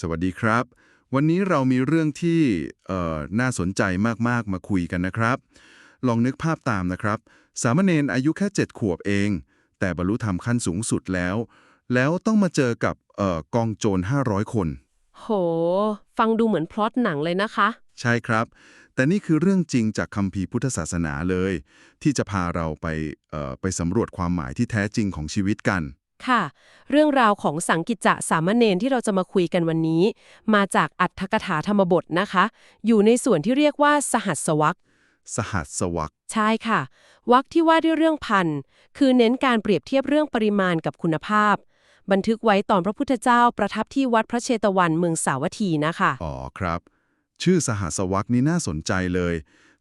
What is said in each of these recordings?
สวัสดีครับ วันนี้เรามีเรื่องที่เอ่อน่าสนใจมากๆ มาคุยกันนะครับ ลองนึกภาพตามนะครับ สามเณรอายุแค่ 7 ขวบเอง แต่บรรลุธรรมขั้นสูงสุดแล้ว แล้วต้องมาเจอกับเอ่อกองโจร 500 คน โห ฟังดูเหมือนพล็อตหนังเลยนะคะ ใช่ครับ แต่นี่คือเรื่องจริงจากคัมภีร์พุทธศาสนาเลย ที่จะพาเราไปเอ่อไปสำรวจความหมายที่แท้จริงของชีวิตกัน ค่ะ เรื่องราวของสังกิจจะสามเณรที่เราจะมาคุยกันวันนี้ มาจากอัตถกถาธรรมบทนะคะ อยู่ในส่วนที่เรียกว่าสหัสวรรคสหัสวรรคใช่ค่ะวรรคที่ว่าด้วยเรื่องพันธุ์คือเน้นการเปรียบเทียบเรื่องปริมาณกับคุณภาพ บันทึกไว้ตอนพระพุทธเจ้าประทับที่วัดพระเชตวันเมืองสาวัตถีนะคะ อ๋อครับ ชื่อสหัสวรรคนี้น่าสนใจเลย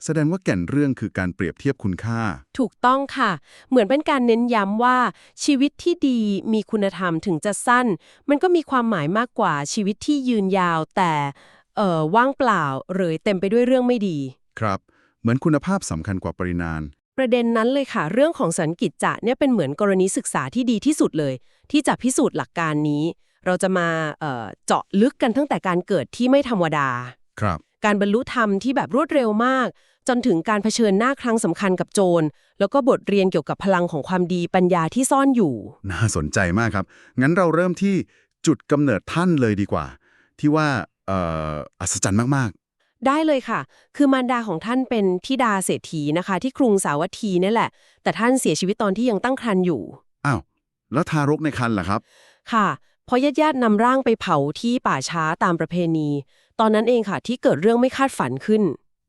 แสดงว่าแก่นเรื่องคือการเปรียบเทียบคุณค่า ถูกต้องค่ะ เหมือนเป็นการเน้นย้ำว่า ชีวิตที่ดีมีคุณธรรมถึงจะสั้น มันก็มีความหมายมากกว่าชีวิตที่ยืนยาว แต่เอ่อว่างเปล่าหรือเต็มไปด้วยเรื่องไม่ดี ครับ เหมือนคุณภาพสำคัญกว่าปริมาณประเด็นนั้นเลยค่ะ เรื่องของสันกิจจะเนี่ยเป็นเหมือนกรณีศึกษาที่ดีที่สุดเลย ที่จะพิสูจน์หลักการนี้ เราจะมาเอ่อเจาะลึกกันตั้งแต่การเกิดที่ไม่ธรรมดา ครับ การบรรลุธรรมที่แบบรวดเร็วมาก จนถึงการเผชิญหน้าครั้งสำคัญกับโจร แล้วก็บทเรียนเกี่ยวกับพลังของความดีปัญญาที่ซ่อนอยู่ น่าสนใจมากครับ งั้นเราเริ่มที่จุดกำเนิดท่านเลยดีกว่า ที่ว่าเอ่ออัศจรรย์มากได้เลยค่ะ คือมารดาของท่านเป็นธิดาเศรษฐีนะคะ ที่กรุงสาวัตถีนี่แหละ แต่ท่านเสียชีวิตตอนที่ยังตั้งครรภ์อยู่ๆอ้าว แล้วทารกในครรภ์ล่ะครับ ค่ะพอญาติญาติๆนำร่างไปเผาที่ป่าช้าตามประเพณี ตอนนั้นเองค่ะที่เกิดเรื่องไม่คาดฝันขึ้น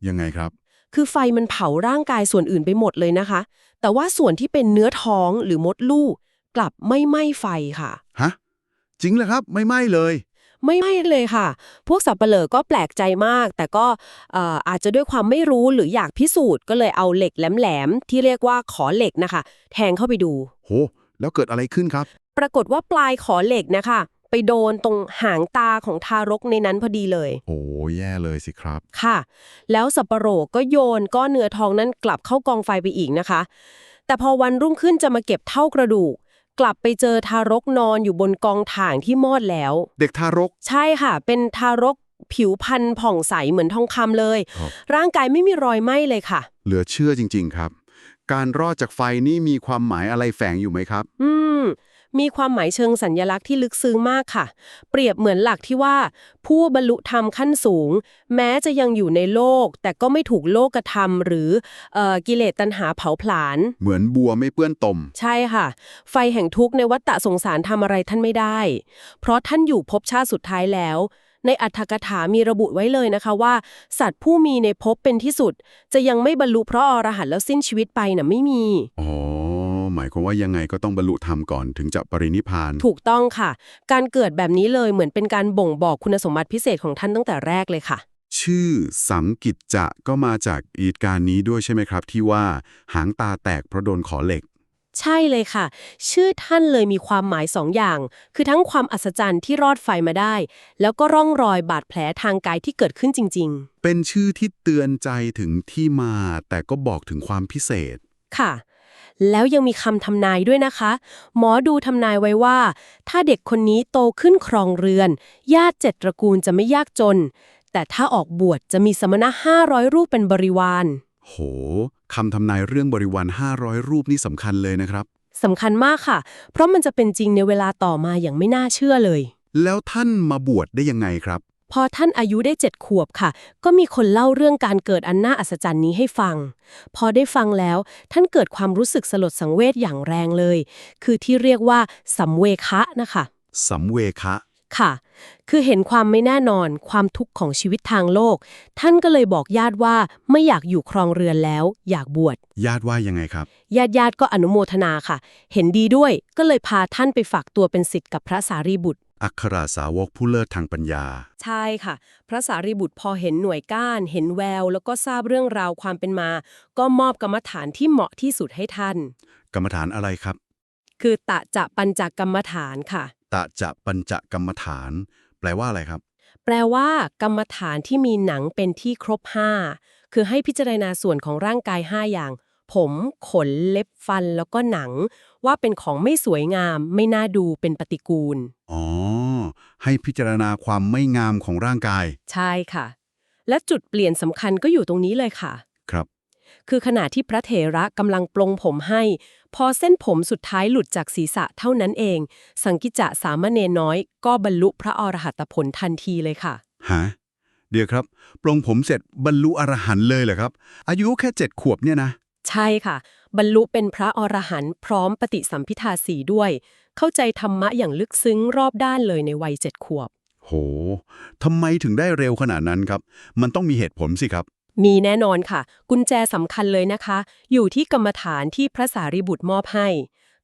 ยังไงครับ คือไฟมันเผาร่างกายส่วนอื่นไปหมดเลยนะคะ แต่ว่าส่วนที่เป็นเนื้อท้องหรือมดลูก กลับไม่ไหม้ไฟค่ะ ฮะ จริงเหรอครับ ไม่ไหม้เลย ไม่ไหม้เลยค่ะ พวกสับเปลอก็แปลกใจมาก แต่ก็เอ่ออาจจะด้วยความไม่รู้หรืออยากพิสูจน์ก็เลยเอาเหล็กแหลมๆที่เรียกว่าขอเหล็กนะคะ แทงเข้าไปดู โห แล้วเกิดอะไรขึ้นครับ ปรากฏว่าปลายขอเหล็กนะคะ ไปโดนตรงหางตาของทารกในนั้นพอดีเลย โอ้แย่เลยสิครับ ค่ะ แล้วสับปะโรก็โยนก้อนเนื้อทองนั้นกลับเข้ากองไฟไปอีกนะคะ แต่พอวันรุ่งขึ้นจะมาเก็บเท่ากระดูก กลับไปเจอทารกนอนอยู่บนกองถ่างที่มอดแล้ว เด็กทารก ใช่ค่ะ เป็นทารกผิวพรรณผ่องใสเหมือนทองคำเลย ครับ ร่างกายไม่มีรอยไหม้เลยค่ะ เหลือเชื่อจริง ๆ ครับ การรอดจากไฟนี่มีความหมายอะไรแฝงอยู่ไหมครับ อืม มีความหมายเชิงสัญญลักษณ์ที่ลึกซึ้งมากค่ะ เปรียบเหมือนหลักที่ว่า ผู้บรรลุธรรมขั้นสูง แม้จะยังอยู่ในโลก แต่ก็ไม่ถูกโลกธรรมหรือเอ่อกิเลสตัณหาเผาผลาญ เหมือนบัวไม่เปื้อนตม ใช่ค่ะ ไฟแห่งทุกข์ในวัฏฏะสงสารทำอะไรท่านไม่ได้ เพราะท่านอยู่ภพชาติสุดท้ายแล้วในอัตถกถามีระบุไว้เลยนะคะว่า สัตว์ผู้มีในภพเป็นที่สุด จะยังไม่บรรลุเพราะอรหันต์แล้วสิ้นชีวิตไปน่ะไม่มี อ๋อ หมายความว่ายังไงก็ต้องบรรลุธรรมก่อนถึงจะปรินิพพาน ถูกต้องค่ะ การเกิดแบบนี้เลยเหมือนเป็นการบ่งบอกคุณสมบัติพิเศษของท่านตั้งแต่แรกเลยค่ะ ชื่อสังกิจจะก็มาจากอีตการณ์นี้ด้วยใช่ไหมครับ ที่ว่าหางตาแตกเพราะโดนขอเหล็ก ใช่เลยค่ะ ชื่อท่านเลยมีความหมายสองอย่าง คือทั้งความอัศจรรย์ที่รอดไฟมาได้ แล้วก็ร่องรอยบาดแผลทางกายที่เกิดขึ้นจริงเป็นชื่อที่เตือนใจถึงที่มา แต่ก็บอกถึงความพิเศษๆค่ะ แล้วยังมีคำทำนายด้วยนะคะ หมอดูทำนายไว้ว่า ถ้าเด็กคนนี้โตขึ้นครองเรือน ญาติเจ็ดตระกูลจะไม่ยากจน แต่ถ้าออกบวชจะมีสมณะ500 รูปเป็นบริวาร โหคำทำนายเรื่องบริวาร 500 รูปนี่สำคัญเลยนะครับ สำคัญมากค่ะ เพราะมันจะเป็นจริงในเวลาต่อมาอย่างไม่น่าเชื่อเลย แล้วท่านมาบวชได้ยังไงครับ พอท่านอายุได้เจ็ดขวบค่ะ ก็มีคนเล่าเรื่องการเกิดอันน่าอัศจรรย์นี้ให้ฟัง พอได้ฟังแล้ว ท่านเกิดความรู้สึกสลดสังเวชอย่างแรงเลย คือที่เรียกว่าสัมเวคะนะคะสัมเวคะค่ะ คือเห็นความไม่แน่นอน ความทุกข์ของชีวิตทางโลก ท่านก็เลยบอกญาติว่าไม่อยากอยู่ครองเรือนแล้ว อยากบวช ญาติว่ายังไงครับ ญาติญาติๆก็อนุโมทนาค่ะ เห็นดีด้วย ก็เลยพาท่านไปฝากตัวเป็นศิษย์กับพระสารีบุตร อัครสาวกผู้เลิศทางปัญญา ใช่ค่ะ พระสารีบุตรพอเห็นหน่วยก้าน เห็นแวว แล้วก็ทราบเรื่องราวความเป็นมา ก็มอบกรรมฐานที่เหมาะที่สุดให้ท่าน กรรมฐานอะไรครับ คือตะจะปัญจกรรมฐานค่ะ ตะจะปัญจกรรมฐาน แปลว่าอะไรครับ แปลว่า กรรมฐานที่มีหนังเป็นที่ครบห้าคือให้พิจารณาส่วนของร่างกายห้าอย่าง ผมขนเล็บฟันแล้วก็หนัง ว่าเป็นของไม่สวยงาม ไม่น่าดูเป็นปฏิกูล อ๋อ ให้พิจารณาความไม่งามของร่างกาย ใช่ค่ะ และจุดเปลี่ยนสำคัญก็อยู่ตรงนี้เลยค่ะ ครับ คือขณะที่พระเถระกำลังปลงผมให้ พอเส้นผมสุดท้ายหลุดจากศีรษะเท่านั้นเอง สังกิจะสามเณรน้อย ก็บรรลุพระอรหัตผลทันทีเลยค่ะฮะเดี๋ยวครับปลงผมเสร็จบรรลุอรหันต์เลยเหรอครับ อายุแค่เจ็ดขวบเนี่ยนะ ใช่ค่ะ บรรลุเป็นพระอรหันต์พร้อมปฏิสัมพิทาสีด้วย เข้าใจธรรมะอย่างลึกซึ้งรอบด้านเลยในวัยเจ็ดขวบ โหทำไมถึงได้เร็วขนาดนั้นครับ มันต้องมีเหตุผลสิครับ มีแน่นอนค่ะ กุญแจสำคัญเลยนะคะ อยู่ที่กรรมฐานที่พระสารีบุตรมอบให้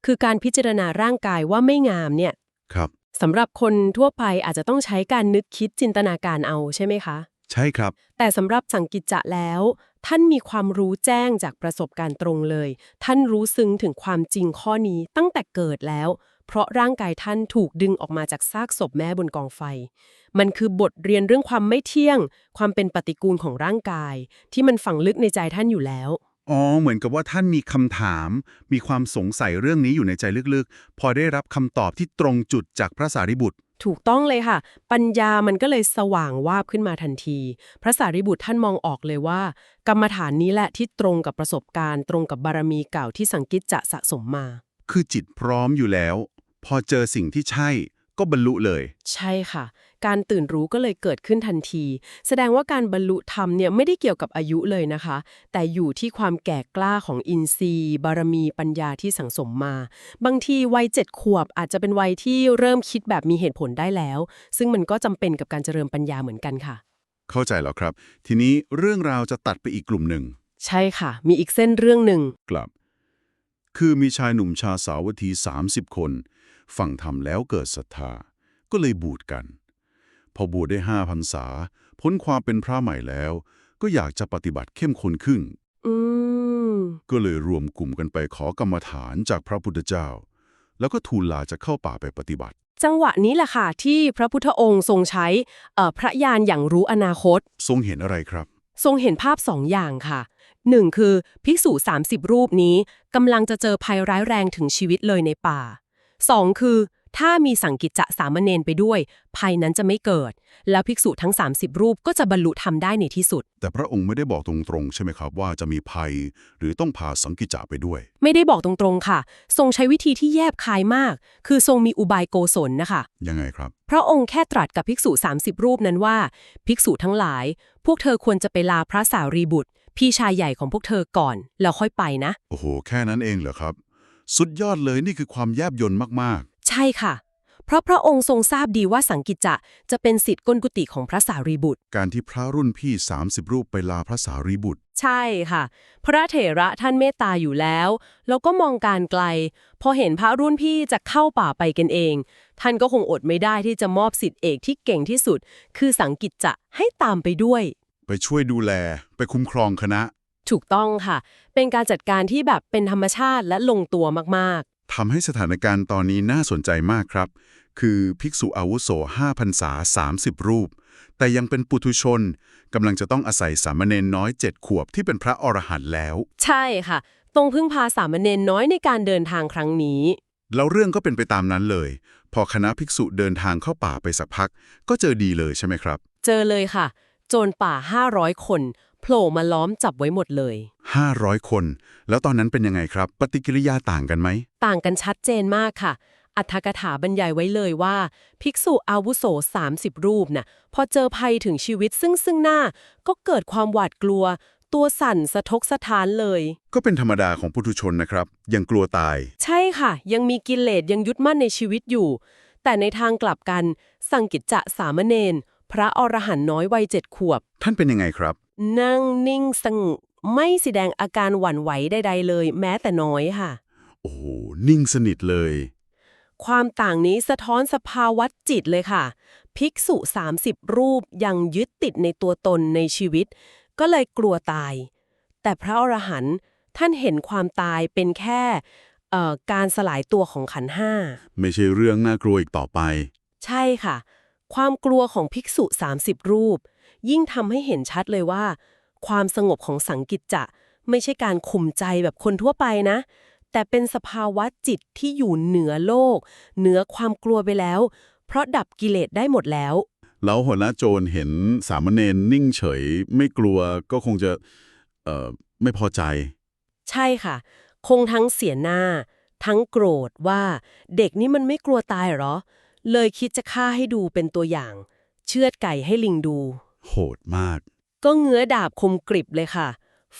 คือการพิจารณาร่างกายว่าไม่งามเนี่ยครับสำหรับคนทั่วไปอาจจะต้องใช้การนึกคิดจินตนาการเอาใช่ไหมคะ ใช่ครับ แต่สำหรับสังกิจจะแล้ว ท่านมีความรู้แจ้งจากประสบการณ์ตรงเลย ท่านรู้ซึ้งถึงความจริงข้อนี้ตั้งแต่เกิดแล้ว เพราะร่างกายท่านถูกดึงออกมาจากซากศพแม่บนกองไฟ มันคือบทเรียนเรื่องความไม่เที่ยง ความเป็นปฏิกูลของร่างกาย ที่มันฝังลึกในใจท่านอยู่แล้วอ๋อเหมือนกับว่าท่านมีคำถาม มีความสงสัยเรื่องนี้อยู่ในใจลึกๆ พอได้รับคำตอบที่ตรงจุดจากพระสารีบุตร ถูกต้องเลยค่ะ ปัญญามันก็เลยสว่างวาบขึ้นมาทันที พระสารีบุตรท่านมองออกเลยว่า กรรมฐานนี้แหละที่ตรงกับประสบการณ์ตรงกับบารมีเก่าที่สังกิจจะสะสมมา คือจิตพร้อมอยู่แล้ว พอเจอสิ่งที่ใช่ก็บรรลุเลย ใช่ค่ะ การตื่นรู้ก็เลยเกิดขึ้นทันที แสดงว่าการบรรลุธรรมเนี่ยไม่ได้เกี่ยวกับอายุเลยนะคะ แต่อยู่ที่ความแก่กล้าของอินทรีย์ บารมีปัญญาที่สังสมมา บางทีวัยเจ็ดขวบอาจจะเป็นวัยที่เริ่มคิดแบบมีเหตุผลได้แล้ว ซึ่งมันก็จำเป็นกับการเจริญปัญญาเหมือนกันค่ะ เข้าใจแล้วครับ ทีนี้เรื่องราวจะตัดไปอีกกลุ่มหนึ่ง ใช่ค่ะ มีอีกเส้นเรื่องหนึ่งกลับ คือมีชายหนุ่มชาวสาวัตถี30 คน ฟังธรรมแล้วเกิดศรัทธาก็เลยบูดกัน พอบวชได้ห้าพรรษา พ้นความเป็นพระใหม่แล้ว ก็อยากจะปฏิบัติเข้มข้นขึ้นอืมก็เลยรวมกลุ่มกันไปขอกรรมฐานจากพระพุทธเจ้า แล้วก็ทูลลาจะเข้าป่าไปปฏิบัติ จังหวะนี้แหละค่ะที่พระพุทธองค์ทรงใช้เอ่อพระญาณอย่างรู้อนาคต ทรงเห็นอะไรครับ ทรงเห็นภาพสองอย่างค่ะหนึ่งคือภิกษุ 30 รูปนี้กำลังจะเจอภัยร้ายแรงถึงชีวิตเลยในป่าสองคือ ถ้ามีสังกิจจะสามเณรไปด้วย ภัยนั้นจะไม่เกิด แล้วภิกษุทั้ง 30 รูปก็จะบรรลุธรรมได้ในที่สุด แต่พระองค์ไม่ได้บอกตรงๆ ใช่ไหมครับว่าจะมีภัย หรือต้องพาสังกิจจะไปด้วย ไม่ได้บอกตรงๆค่ะ ทรงใช้วิธีที่แยบคายมาก คือทรงมีอุบายโกศลนะคะ ยังไงครับ พระองค์แค่ตรัสกับภิกษุ 30 รูปนั้นว่า ภิกษุทั้งหลาย พวกเธอควรจะไปลาพระสารีบุตร พี่ชายใหญ่ของพวกเธอก่อนแล้วค่อยไปนะ โอ้โห แค่นั้นเองเหรอครับ สุดยอดเลยนี่คือความแยบยลมาก ใช่ค่ะ เพราะพระองค์ทรงทราบดีว่าสังกิจจะจะเป็นสิทธิ์ก้นกุฏิของพระสารีบุตรๆการที่พระรุ่นพี่ 30 รูปไปลาพระสารีบุตร ใช่ค่ะ พระเถระท่านเมตตาอยู่แล้ว แล้วก็มองการไกล พอเห็นพระรุ่นพี่จะเข้าป่าไปกันเอง ท่านก็คงอดไม่ได้ที่จะมอบสิทธิเอกที่เก่งที่สุด คือสังกิจจะให้ตามไปด้วย ไปช่วยดูแล ไปคุ้มครองคณะ ถูกต้องค่ะ เป็นการจัดการที่แบบเป็นธรรมชาติและลงตัวมาก ทำให้สถานการณ์ตอนนี้น่าสนใจมากครับ คือภิกษุอาวุโส5พรรษา 30 รูป แต่ยังเป็นปุถุชนกำลังจะต้องอาศัยสามเณรน้อย 7 ขวบที่เป็นพระอรหันต์แล้วๆใช่ค่ะ ตรงพึ่งพาสามเณรน้อยในการเดินทางครั้งนี้ แล้วเรื่องก็เป็นไปตามนั้นเลย พอคณะภิกษุเดินทางเข้าป่าไปสักพัก ก็เจอดีเลยใช่ไหมครับ เจอเลยค่ะ โจรป่า 500 คนโผ ล่มาล้อมจับไว้หมดเลย 500 คน แล้วตอนนั้นเป็นยังไงครับ ปฏิกิริยาต่างกันไหม ต่างกันชัดเจนมากค่ะ อัธกถาบรรยายไว้เลยว่า ภิกษุอาวุโส 30 รูปน่ะพอเจอภัยถึงชีวิตซึ่งซึ่งหน้า ก็เกิดความหวาดกลัว ตัวสั่นสะทกสะท้านเลย ก็เป็นธรรมดาของปุถุชนนะครับ ยังกลัวตาย ใช่ค่ะ ยังมีกิเลสยังยึดมั่นในชีวิตอยู่ แต่ในทางกลับกัน สังกิจจะสามเณรพระอรหันต์น้อยวัยเจ็ดขวบ ท่านเป็นยังไงครับ นั่งนิ่งสงบไม่แสดงอาการหวั่นไหวใด ๆ เลย แม้แต่น้อยค่ะ โอ้โห นิ่งสนิทเลย ความต่างนี้สะท้อนสภาวะจิตเลยค่ะ ภิกษุ 30 รูปยังยึดติดในตัวตนในชีวิต ก็เลยกลัวตาย แต่พระอรหันต์ท่านเห็นความตายเป็นแค่เอ่อการสลายตัวของขันธ์ห้า ไม่ใช่เรื่องน่ากลัวอีกต่อไป ใช่ค่ะ ความกลัวของภิกษุ 30 รูป ยิ่งทำให้เห็นชัดเลยว่า ความสงบของสังกิจจะไม่ใช่การข่มใจแบบคนทั่วไปนะ แต่เป็นสภาวะจิตที่อยู่เหนือโลก เหนือความกลัวไปแล้ว เพราะดับกิเลสได้หมดแล้ว แล้วหัวหน้าโจรเห็นสามเณรนิ่งเฉย ไม่กลัวก็คงจะเอ่อไม่พอใจ ใช่ค่ะ คงทั้งเสียหน้า ทั้งโกรธว่าเด็กนี่มันไม่กลัวตายเหรอ เลยคิดจะฆ่าให้ดูเป็นตัวอย่าง เชือดไก่ให้ลิงดู โหดมาก ก็เงื้อดาบคมกริบเลยค่ะ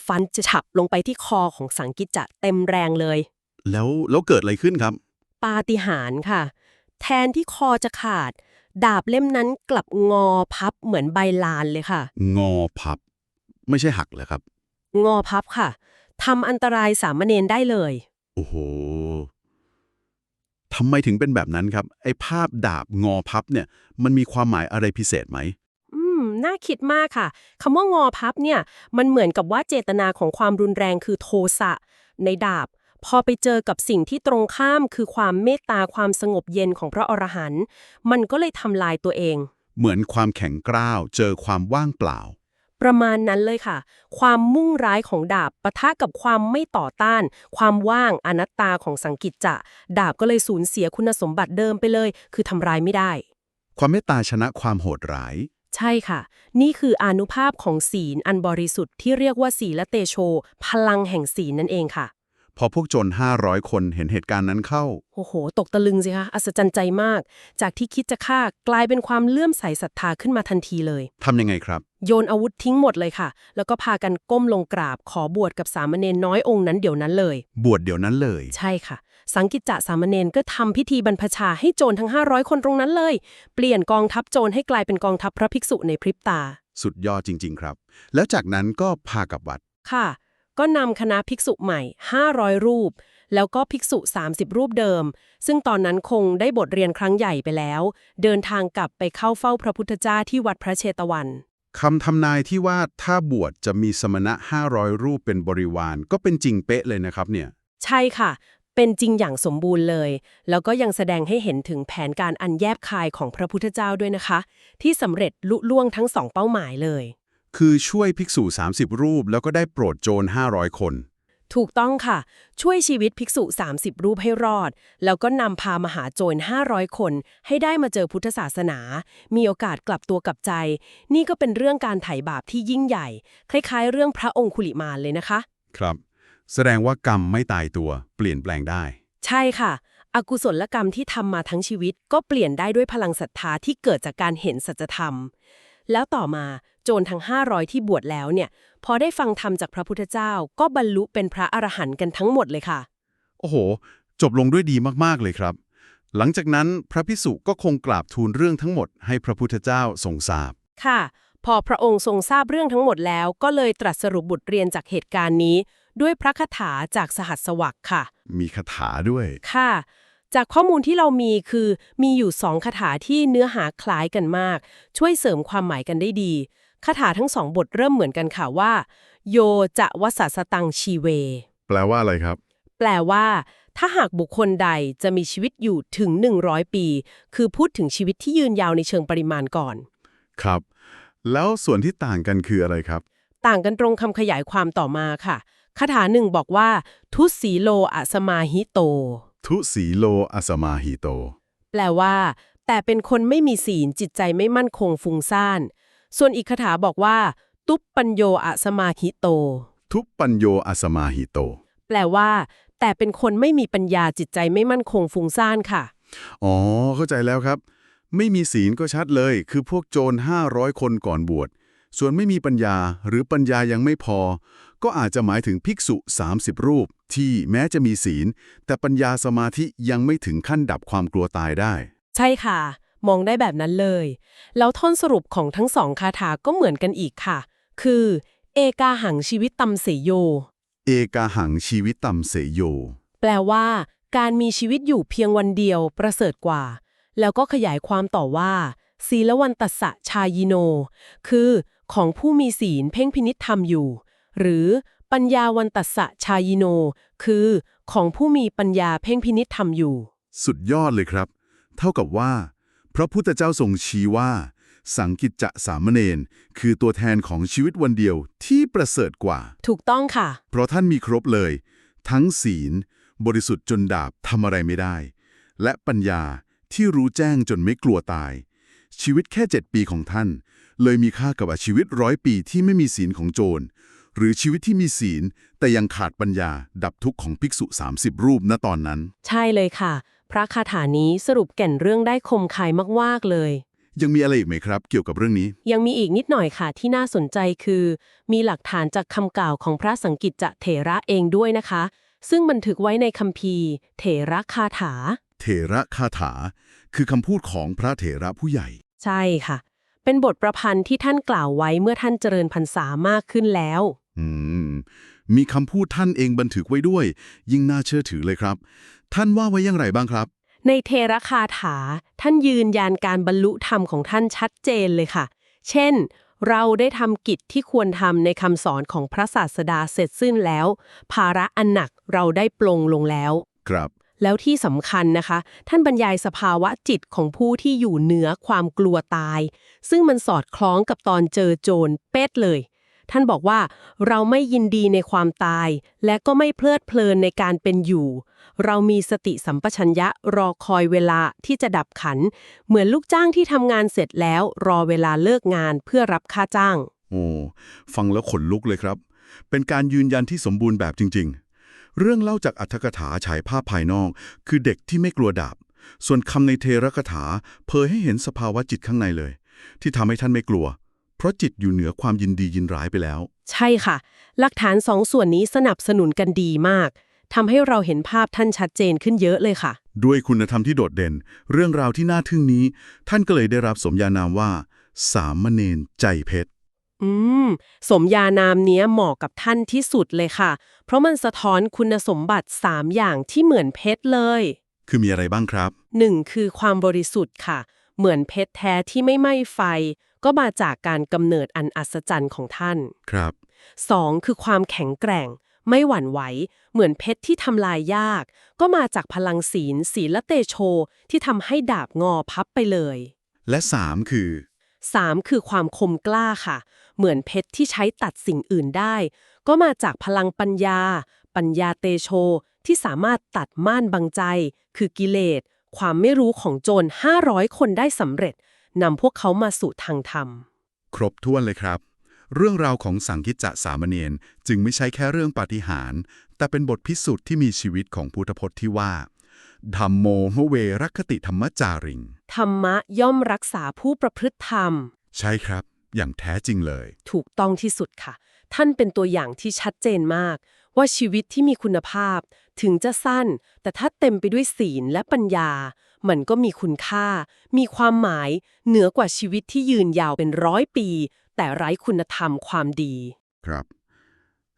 ฟันจะฉับลงไปที่คอของสังกิจจะเต็มแรงเลย แล้วแล้วเกิดอะไรขึ้นครับ ปาฏิหาริย์ค่ะ แทนที่คอจะขาด ดาบเล่มนั้นกลับงอพับเหมือนใบลานเลยค่ะ งอพับ ไม่ใช่หักเหรอครับ งอพับค่ะทำอันตรายสามเณรได้เลย โอ้โหทำไมถึงเป็นแบบนั้นครับ ไอ้ภาพดาบงอพับเนี่ย มันมีความหมายอะไรพิเศษไหมอืม น่าคิดมากค่ะคำว่างอพับเนี่ยมันเหมือนกับว่าเจตนาของความรุนแรงคือโทสะในดาบ พอไปเจอกับสิ่งที่ตรงข้ามคือความเมตตาความสงบเย็นของพระอรหันต์มันก็เลยทำลายตัวเอง เหมือนความแข็งกร้าว เจอความว่างเปล่า ประมาณนั้นเลยค่ะ ความมุ่งร้ายของดาบปะทะกับความไม่ต่อต้าน ความว่างอนัตตาของสังกิจจะ ดาบก็เลยสูญเสียคุณสมบัติเดิมไปเลย คือทำร้ายไม่ได้ ความเมตตาชนะความโหดร้าย ใช่ค่ะ นี่คืออานุภาพของศีลอันบริสุทธิ์ที่เรียกว่าศีลเตโช พลังแห่งศีลนั่นเองค่ะ พอพวกโจร500 คนเห็นเหตุการณ์นั้นเข้า โอ้โห ตกตะลึงสิคะ อัศจรรย์ใจมาก จากที่คิดจะฆ่ากลายเป็นความเลื่อมใสศรัทธาขึ้นมาทันทีเลย ทำยังไงครับ โยนอาวุธทิ้งหมดเลยค่ะ แล้วก็พากันก้มลงกราบขอบวชกับสามเณรน้อยองค์นั้นเดี๋ยวนั้นเลย บวชเดี๋ยวนั้นเลย ใช่ค่ะ สังกิจจะสามเณรก็ทำพิธีบรรพชาให้โจรทั้ง 500 คนตรงนั้นเลย เปลี่ยนกองทัพโจรให้กลายเป็นกองทัพพระภิกษุในพริบตา สุดยอดจริง ๆ ครับ แล้วจากนั้นก็พากลับวัด ค่ะ ก็นำคณะภิกษุใหม่ 500 รูป แล้วก็ภิกษุ 30 รูปเดิม ซึ่งตอนนั้นคงได้บทเรียนครั้งใหญ่ไปแล้ว เดินทางกลับไปเข้าเฝ้าพระพุทธเจ้าที่วัดพระเชตวันคำทำนายที่ว่าถ้าบวชจะมีสมณะ 500 รูปเป็นบริวารก็เป็นจริงเป๊ะเลยนะครับเนี่ย ใช่ค่ะ เป็นจริงอย่างสมบูรณ์เลย แล้วก็ยังแสดงให้เห็นถึงแผนการอันแยบคายของพระพุทธเจ้าด้วยนะคะ ที่สำเร็จลุล่วงทั้งสองเป้าหมายเลย คือช่วยภิกษุ 30 รูป แล้วก็ได้โปรดโจร 500 คน ถูกต้องค่ะ ช่วยชีวิตภิกษุ 30 รูปให้รอด แล้วก็นำพามหาโจร 500 คน ให้ได้มาเจอพุทธศาสนา มีโอกาสกลับตัวกลับใจ นี่ก็เป็นเรื่องการไถ่บาปที่ยิ่งใหญ่ คล้ายๆ เรื่องพระองคุลิมานเลยนะคะ ครับ แสดงว่ากรรมไม่ตายตัว เปลี่ยนแปลงได้ ใช่ค่ะ อกุศลกรรมที่ทำมาทั้งชีวิต ก็เปลี่ยนได้ด้วยพลังศรัทธาที่เกิดจากการเห็นสัจธรรม แล้วต่อมาโจรทั้ง 500 ที่บวชแล้วเนี่ย พอได้ฟังธรรมจากพระพุทธเจ้า ก็บรรลุเป็นพระอรหันต์กันทั้งหมดเลยค่ะ โอ้โห จบลงด้วยดีมากๆเลยครับ หลังจากนั้นพระพิสุก็คงกราบทูลเรื่องทั้งหมดให้พระพุทธเจ้าทรงทราบ ค่ะ พอพระองค์ทรงทราบเรื่องทั้งหมดแล้ว ก็เลยตรัสสรุปบทเรียนจากเหตุการณ์นี้ ด้วยพระคาถาจากสหัสสวักค่ะ มีคาถาด้วย ค่ะ จากข้อมูลที่เรามีคือมีอยู่สองคาถาที่เนื้อหาคล้ายกันมาก ช่วยเสริมความหมายกันได้ดีคาถาทั้งสองบทเริ่มเหมือนกันค่ะว่า โยจะวสัสตังชีเว แปลว่าอะไรครับ แปลว่า ถ้าหากบุคคลใดจะมีชีวิตอยู่ถึง 100 ปี คือพูดถึงชีวิตที่ยืนยาวในเชิงปริมาณก่อน ครับ แล้วส่วนที่ต่างกันคืออะไรครับ ต่างกันตรงคำขยายความต่อมาค่ะ คาถาหนึ่งบอกว่า ทุสีโลอะสมาหิโต ทุสีโลอสมาหิโต แปลว่า แต่เป็นคนไม่มีศีลจิตใจไม่มั่นคงฟุ้งซ่าน ส่วนอีกคาถาบอกว่าตุปปัญโยอะสมาหิโต ทุปปัญโยอสมาหิโต แปลว่า แต่เป็นคนไม่มีปัญญาจิตใจไม่มั่นคงฟุ้งซ่านค่ะ อ๋อ เข้าใจแล้วครับ ไม่มีศีลก็ชัดเลย คือพวกโจร500 คนก่อนบวชส่วนไม่มีปัญญาหรือปัญญายังไม่พอ ก็อาจจะหมายถึงภิกษุ 30 รูป ที่แม้จะมีศีล แต่ปัญญาสมาธิยังไม่ถึงขั้นดับความกลัวตายได้ ใช่ค่ะ มองได้แบบนั้นเลย แล้วท่อนสรุปของทั้งสองคาถาก็เหมือนกันอีกค่ะ คือ เอกาหังชีวิตตัมเสยโย เอกาหังชีวิตตัมเสยโย แปลว่า การมีชีวิตอยู่เพียงวันเดียวประเสริฐกว่า แล้วก็ขยายความต่อว่าศีลวันตัสสะชายิโน คือของผู้มีศีลเพ่งพินิษธรรมอยู่ หรือปัญญาวันตัสสะชายิโน คือของผู้มีปัญญาเพ่งพินิษธรรมอยู่ สุดยอดเลยครับ เท่ากับว่า พระพุทธเจ้าทรงชี้ว่า สังกิจจะสามเณรคือตัวแทนของชีวิตวันเดียวที่ประเสริฐกว่า ถูกต้องค่ะ เพราะท่านมีครบเลย ทั้งศีล บริสุทธิ์จนดาบทำอะไรไม่ได้ และปัญญาที่รู้แจ้งจนไม่กลัวตาย ชีวิตแค่ 7 ปีของท่าน เลยมีค่ากับชีวิตร้อยปีที่ไม่มีศีลของโจร หรือชีวิตที่มีศีล แต่ยังขาดปัญญาดับทุกข์ของภิกษุ 30 รูปณตอนนั้น ใช่เลยค่ะ พระคาถานี้สรุปแก่นเรื่องได้คมคายมากๆเลย ยังมีอะไรอีกไหมครับ เกี่ยวกับเรื่องนี้ ยังมีอีกนิดหน่อยค่ะที่น่าสนใจคือ มีหลักฐานจากคำกล่าวของพระสังกิจจะเถระเองด้วยนะคะ ซึ่งบันทึกไว้ในคัมภีร์ เถระคาถา เถระคาถา คือคำพูดของพระเถระผู้ใหญ่ ใช่ค่ะ เป็นบทประพันธ์ที่ท่านกล่าวไว้เมื่อท่านเจริญพรรษามากขึ้นแล้ว อืม มีคำพูดท่านเองบันทึกไว้ด้วย ยิ่งน่าเชื่อถือเลยครับ ท่านว่าไว้อย่างไรบ้างครับ ในเทระคาถา ท่านยืนยันการบรรลุธรรมของท่านชัดเจนเลยค่ะ เช่น เราได้ทำกิจที่ควรทำในคำสอนของพระศาสดาเสร็จสิ้นแล้ว ภาระอันหนักเราได้ปลงลงแล้ว ครับ แล้วที่สำคัญนะคะ ท่านบรรยายสภาวะจิตของผู้ที่อยู่เหนือความกลัวตาย ซึ่งมันสอดคล้องกับตอนเจอโจรเป๊ะเลย ท่านบอกว่าเราไม่ยินดีในความตาย และก็ไม่เพลิดเพลินในการเป็นอยู่ เรามีสติสัมปชัญญะรอคอยเวลาที่จะดับขัน เหมือนลูกจ้างที่ทำงานเสร็จแล้วรอเวลาเลิกงานเพื่อรับค่าจ้าง โอ้ฟังแล้วขนลุกเลยครับ เป็นการยืนยันที่สมบูรณ์แบบจริง ๆ เรื่องเล่าจากอัธกถาฉายภาพภายนอก คือเด็กที่ไม่กลัวดาบ ส่วนคำในเทระคถาเผยให้เห็นสภาวะจิตข้างในเลย ที่ทำให้ท่านไม่กลัว เพราะจิตอยู่เหนือความยินดียินร้ายไปแล้ว ใช่ค่ะ หลักฐานสองส่วนนี้สนับสนุนกันดีมากทำให้เราเห็นภาพท่านชัดเจนขึ้นเยอะเลยค่ะ ด้วยคุณธรรมที่โดดเด่น เรื่องราวที่น่าทึ่งนี้ ท่านก็เลยได้รับสมญานามว่า สามเณรใจเพชร อืม สมญานามเนี้ยเหมาะกับท่านที่สุดเลยค่ะ เพราะมันสะท้อนคุณสมบัติ 3 อย่างที่เหมือนเพชรเลย คือมีอะไรบ้างครับ 1. คือความบริสุทธิ์ค่ะ เหมือนเพชรแท้ที่ไม่ไหม้ไฟ ก็มาจากการกำเนิดอันอัศจรรย์ของท่าน ครับ 2. คือความแข็งแกร่ง ไม่หวั่นไหว เหมือนเพชรที่ทำลายยาก ก็มาจากพลังศีลศีลเตโช ที่ทำให้ดาบงอพับไปเลย และสามคือ 3. คือความคมกล้าค่ะ เหมือนเพชรที่ใช้ตัดสิ่งอื่นได้ ก็มาจากพลังปัญญา ปัญญาเตโช ที่สามารถตัดม่านบังใจ คือกิเลส ความไม่รู้ของโจร 500 คนได้สำเร็จนำพวกเขามาสู่ทางธรรม ครบถ้วนเลยครับ เรื่องราวของสังคิจจะสามเณรจึงไม่ใช่แค่เรื่องปาฏิหาริย์แต่เป็นบทพิสูจน์ที่มีชีวิตของพุทธพจน์ที่ว่า ธรรมโมหเวรัคติธรรมจาริง ธรรมะย่อมรักษาผู้ประพฤติธรรม ใช่ครับ อย่างแท้จริงเลย ถูกต้องที่สุดค่ะ ท่านเป็นตัวอย่างที่ชัดเจนมาก ว่าชีวิตที่มีคุณภาพ ถึงจะสั้น แต่ถ้าเต็มไปด้วยศีลและปัญญา มันก็มีคุณค่า มีความหมาย เหนือกว่าชีวิตที่ยืนยาวเป็นร้อยปี แต่ไร้คุณธรรมความดี ครับ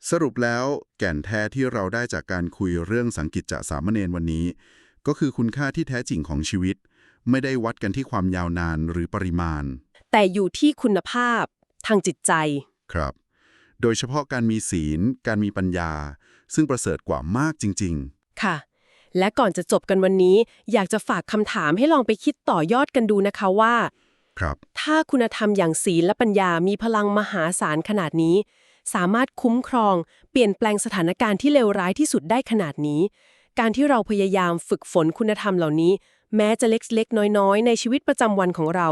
สรุปแล้วแก่นแท้ที่เราได้จากการคุยเรื่องสังกิจจะสามเณรวันนี้ ก็คือคุณค่าที่แท้จริงของชีวิต ไม่ได้วัดกันที่ความยาวนานหรือปริมาณ แต่อยู่ที่คุณภาพทางจิตใจครับ โดยเฉพาะการมีศีล การมีปัญญา ซึ่งประเสริฐกว่ามากจริงค่ะ และก่อนจะจบกันวันนี้ อยากจะฝากคำถามให้ลองไปคิดต่อยอดกันดูนะคะว่าๆครับถ้าคุณธรรมอย่างศีลและปัญญามีพลังมหาศาลขนาดนี้ สามารถคุ้มครอง เปลี่ยนแปลงสถานการณ์ที่เลวร้ายที่สุดได้ขนาดนี้ การที่เราพยายามฝึกฝนคุณธรรมเหล่านี้ แม้จะเล็กๆ น้อยๆ ในชีวิตประจำวันของเรา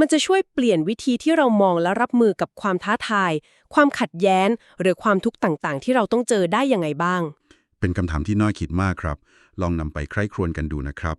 มันจะช่วยเปลี่ยนวิธีที่เรามองและรับมือกับความท้าทาย ความขัดแย้ง หรือความทุกข์ต่างๆ ที่เราต้องเจอได้ยังไงบ้าง เป็นคำถามที่น่าคิดมากครับ ลองนำไปใคร่ครวญกันดูนะครับ